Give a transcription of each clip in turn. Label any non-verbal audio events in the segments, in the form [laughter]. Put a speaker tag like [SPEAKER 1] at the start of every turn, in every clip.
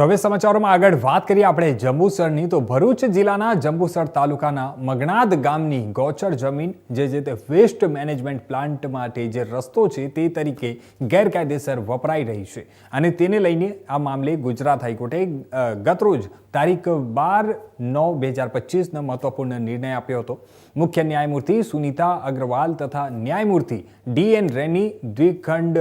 [SPEAKER 1] તો હવે સમાચારોમાં આગળ વાત કરીએ આપણે જંબુસરની. તો ભરૂચ જિલ્લાના જંબુસર તાલુકાના મગણાદ ગામની ગૌચર જમીન જે જે તે વેસ્ટ મેનેજમેન્ટ પ્લાન્ટ માટે જે રસ્તો છે તે તરીકે ગેરકાયદેસર વપરાઈ રહી છે અને તેને લઈને આ મામલે ગુજરાત હાઈકોર્ટે ગતરોજ તારીખ બાર નવ બે હજાર પચીસનો મહત્વપૂર્ણ નિર્ણય આપ્યો હતો. મુખ્ય ન્યાયમૂર્તિ સુનીતા અગ્રવાલ તથા ન્યાયમૂર્તિ ડી એન રેની દ્વિખંડ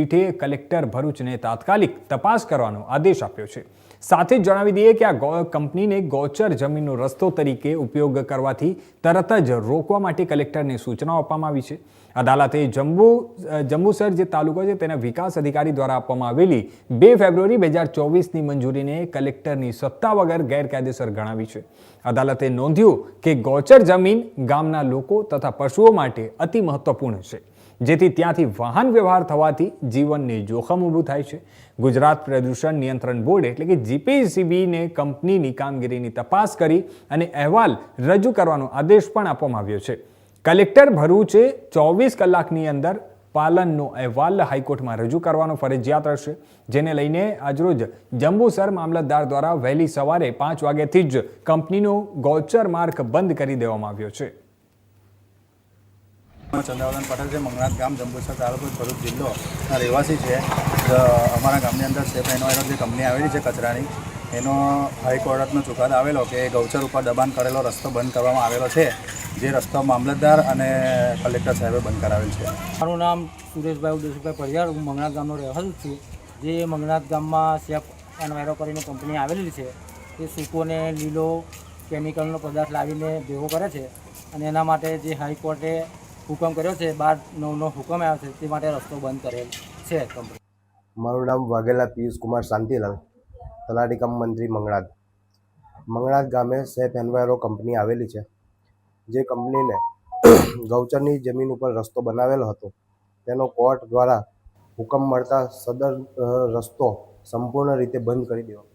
[SPEAKER 1] પીઠે કલેક્ટર ભરૂચને તાત્કાલિક તપાસ કરવાનો આદેશ આપ્યો છે. સાથે જ જણાવી દઈએ કે આ કંપનીને ગૌચર જમીનનો રસ્તો તરીકે ઉપયોગ કરવાથી તરત જ રોકવા માટે કલેક્ટરને સૂચનાઓ આપવામાં આવી છે. અદાલતે જંબુ જંબુસર જે તાલુકો છે તેના વિકાસ અધિકારી દ્વારા આપવામાં આવેલી બે ફેબ્રુઆરી બે હજાર ચોવીસની મંજૂરીને કલેક્ટરની સત્તા વગર ગેરકાયદેસર ગણાવી છે. અદાલતે નોંધ્યું કે ગૌચર જમીન ગામના લોકો તથા પશુઓ માટે અતિ મહત્વપૂર્ણ છે. જેથી ત્યાંથી વાહન વ્યવહાર થવાથી જીવનને જોખમ ઊભું થાય છે. ગુજરાત પ્રદૂષણ નિયંત્રણ બોર્ડ એટલે કે જીપીસીબીને કંપનીની કામગીરીની તપાસ કરી અને અહેવાલ રજૂ કરવાનો આદેશ પણ આપવામાં આવ્યો છે. કલેક્ટર ભરૂચે ચોવીસ કલાકની અંદર પાલનનો અહેવાલ હાઈકોર્ટમાં રજૂ કરવાનો ફરજિયાત રહેશે. જેને લઈને આજરોજ જંબુસર મામલતદાર દ્વારા વહેલી સવારે પાંચ વાગ્યાથી જ કંપનીનો ગૌચર માર્ગ બંધ કરી દેવામાં આવ્યો છે.
[SPEAKER 2] હું પટેલ છે, મંગળાત ગામ, જંબુસર તાલુકો ભરૂચ જિલ્લોના રહેવાસી છે. અમારા ગામની અંદર સેફ એનવાયરો જે કંપની આવેલી છે, કચરાની, એનો હાઈકોર્ટનો ચુકાદો આવેલો કે ગૌચર ઉપર દબાણ કરેલો રસ્તો બંધ કરવામાં આવેલો છે. જે રસ્તો મામલતદાર અને કલેક્ટર સાહેબે બંધ કરાવેલ છે.
[SPEAKER 3] મારું નામ સુરેશભાઈ ઉદેશભાઈ પરિયાર હું મંગળાત ગામનો રહેવાસી છું. જે મંગળાત ગામમાં સેફ એન્વાયરો કરીને કંપની આવેલી છે તે સૂકોને લીલો કેમિકલનો પદાર્થ લાવીને ભેગો કરે છે અને એના માટે જે હાઈકોર્ટે હુકમ કર્યો છે, બાર નવનો હુકમ આવ્યો છે, તે માટે રસ્તો બંધ કરેલ છે કંપની
[SPEAKER 4] મારું નામ વાઘેલા પિયુષ કુમાર શાંતિલાલ, તલાટી કમ મંત્રી મંગળાદ. મંગળાદ ગામે સેફ એન્વાયરો કંપની આવેલી છે. જે કંપનીને [clears throat] ગૌચરની જમીન ઉપર રસ્તો બનાવેલો હતો. તેનો કોર્ટ દ્વારા હુકમ મળતા સદર રસ્તો સંપૂર્ણ રીતે બંધ કરી દેવામાં